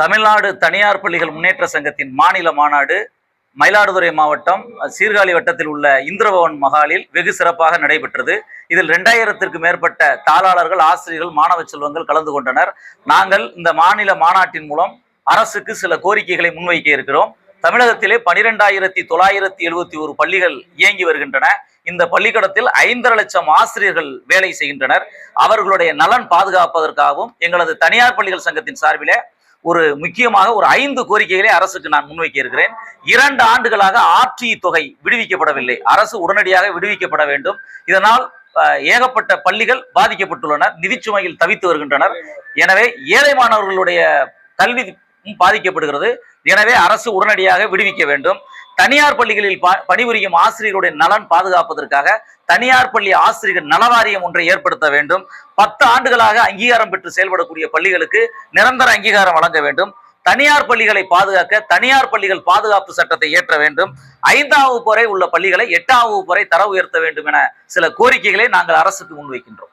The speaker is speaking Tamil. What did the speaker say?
தமிழ்நாடு தனியார் பள்ளிகள் முன்னேற்ற சங்கத்தின் மாநில மாநாடு மயிலாடுதுறை மாவட்டம் சீர்காழி வட்டத்தில் உள்ள இந்திரபவன் மகாலில் வெகு சிறப்பாக நடைபெற்றது. இதில் இரண்டாயிரத்திற்கு மேற்பட்ட தாளாளர்கள் ஆசிரியர்கள் மாணவ செல்வங்கள் கலந்து கொண்டனர். நாங்கள் இந்த மாநில மாநாட்டின் மூலம் அரசுக்கு சில கோரிக்கைகளை முன்வைக்க இருக்கிறோம். தமிழகத்திலே பனிரெண்டாயிரத்தி தொள்ளாயிரத்தி எழுபத்தி ஒரு பள்ளிகள் இயங்கி வருகின்றன. இந்த பள்ளிக்கூடத்தில் ஐந்தரை லட்சம் ஆசிரியர்கள் வேலை செய்கின்றனர். அவர்களுடைய நலன் பாதுகாப்பதற்காகவும் எங்களது தனியார் பள்ளிகள் சங்கத்தின் சார்பிலே ஒரு முக்கியமாக ஒரு ஐந்து கோரிக்கைகளை அரசுக்கு நான் முன்வைக்க இருக்கிறேன். இரண்டு ஆண்டுகளாக ஆர்டி தொகை விடுவிக்கப்படவில்லை. அரசு உடனடியாக விடுவிக்கப்பட வேண்டும். இதனால் அஹ், ஏகப்பட்ட பள்ளிகள் பாதிக்கப்பட்டுள்ளன. நிதிச்சுமையில் தவித்து வருகின்றனர். எனவே ஏழை மாணவர்களுடைய கல்வி பாதிக்கப்படுகிறது. எனவே அரசு உடனடியாக விடுவிக்க வேண்டும். தனியார் பள்ளிகளில் ப- பணிபுரியும் ஆசிரியருடைய நலன் பாதுகாப்பதற்காக தனியார் பள்ளி ஆசிரியர் நலவாரியம் ஒன்றை ஏற்படுத்த வேண்டும். பத்து ஆண்டுகளாக அங்கீகாரம் பெற்று செயல்படக்கூடிய பள்ளிகளுக்கு நிரந்தர அங்கீகாரம் வழங்க வேண்டும். தனியார் பள்ளிகளை பாதுகாக்க தனியார் பள்ளிகள் பாதுகாப்பு சட்டத்தை ஏற்ற வேண்டும். ஐந்தாம் வகுப்பு வரை உள்ள பள்ளிகளை எட்டாம் வகுப்பு வரை தர உயர்த்த வேண்டும் என சில கோரிக்கைகளை நாங்கள் அரசுக்கு முன்வைக்கின்றோம்.